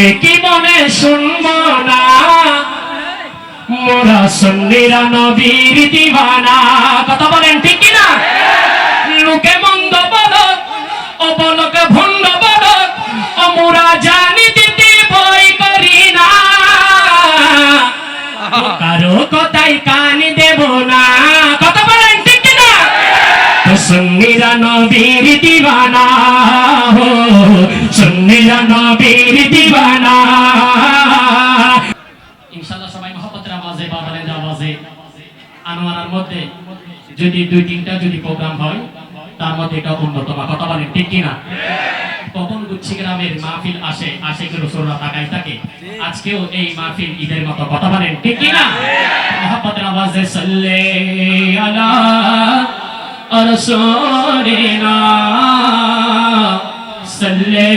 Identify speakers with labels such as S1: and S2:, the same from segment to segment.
S1: কে কি বলে শুনব না? মোরা সন্নিরা নবীর দিবানা কথা বলেন ঠিক কি না লোকে মন্দ বলো অবলোকে ভণ্ড বলো, অমুরা জানি দিতে ভয় করি না। কারও কথাই কান দেব না। কথা বলেন ঠিক কি না তো সুন্নিরা নবীর দিবানা হো সুন্নিরা নবীর আনোয়ারার মধ্যে যদি দুই তিনটা যদি প্রোগ্রাম হয়, তার মধ্যে এটা অন্যতম। কথা বলেন, ঠিক কিনা কখন গুচ্ছি গ্রামের মাহফিল আসে আশেখ রসুলরা তাকাই থাকে। আজকেও এই মাহফিল ঈদের মতো। কথা বলেন, ঠিক কিনা মহব্বতের আওয়াজে, সাল্লে আলা রসুলিনা, সাল্লে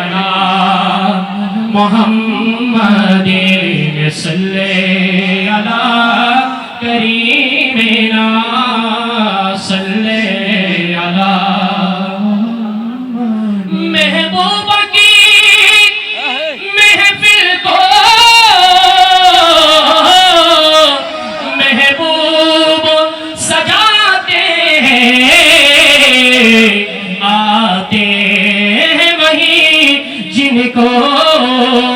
S1: আলা মোহাম্মদিন, সাল্লে আলা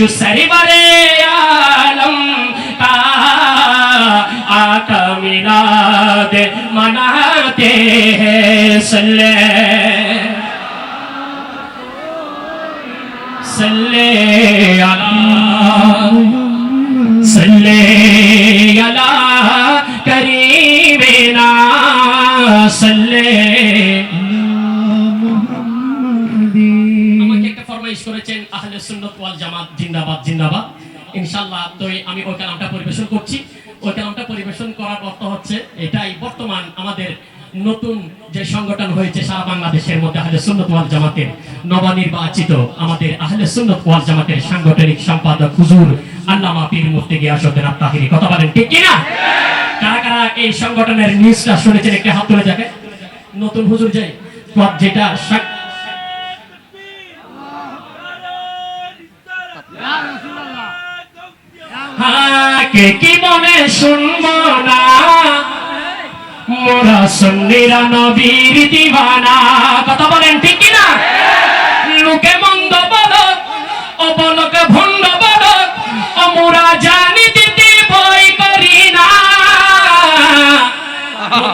S1: जो सरवरे आलम का आका मिलाद मनाते हैं सल्ले सल्ले अला ফরমাইশ করেছেন আহলে সুন্নাত ওয়াল জামাত, জিন্দাবাদ জিন্দাবাদ। ইনশাআল্লাহ, তো আমি ওই কালামটা পরিবেশন করছি। ওই কালামটা পরিবেশন করার অর্থ হচ্ছে, এটাই বর্তমান আমাদের নতুন যে সংগঠন হয়েছে সারা বাংলাদেশের মধ্যে আহলে সুন্নাত ওয়াল জামাতের নবনির্বাচিত আমাদের আহলে সুন্নাত ওয়াল জামাতের সাংগঠনিক সম্পাদক হুজুর আল্লামা পীর মুফতি গিয়াসউদ্দিন আত্তাহিরি কথা বলেন, ঠিক কি না কারা কারা এই সংগঠনের নিউজটা শুনেছেন, একটা হাত তুলে যাকে নতুন হুজুর যে যেটা কে কি বলে শুনব না? মোরা সন্নিরা নবীর দিবানা। কথা বলেন ঠিক কি না লোকে মন্দ বলো, অবলোকে ভণ্ড বলো, অমুরা জানি দিতে ভয় করি না।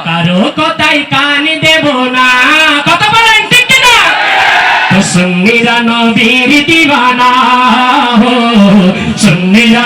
S1: কারও কথাই কান দেব না। কথা বলেন ঠিক কি না তো সুন্নিরা নবীর দিবানা। হো, সুন্নিরা